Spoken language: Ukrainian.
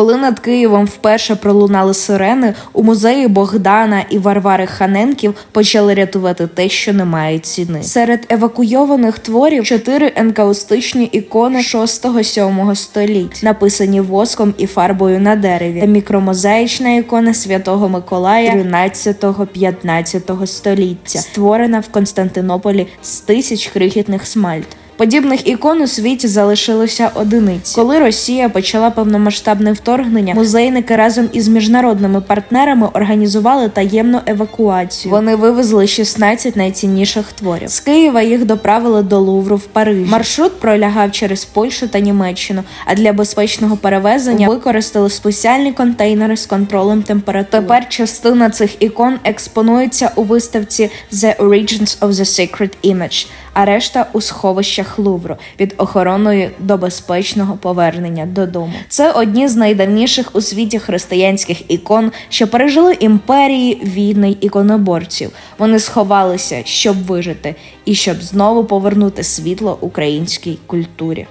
Коли над Києвом вперше пролунали сирени, у музеї Богдана і Варвари Ханенків почали рятувати те, що не має ціни. Серед евакуйованих творів чотири енкаустичні ікони 6-7 століть, написані воском і фарбою на дереві, та мікромозаїчна ікона святого Миколая 13-15 століття, створена в Константинополі з тисяч крихітних смальт. Подібних ікон у світі залишилося одиниці. Коли Росія почала повномасштабне вторгнення, музейники разом із міжнародними партнерами організували таємну евакуацію. Вони вивезли 16 найцінніших творів. З Києва їх доправили до Лувру в Париж. Маршрут пролягав через Польщу та Німеччину. А для безпечного перевезення використали спеціальні контейнери з контролем температури. Тепер частина цих ікон експонується у виставці The Origins of the Sacred Image, а решта у сховищах Лувру від охороною до безпечного повернення додому. Це одні з найдавніших у світі християнських ікон, що пережили імперії, війни іконоборців. Вони сховалися, щоб вижити, і щоб знову повернути світло українській культурі.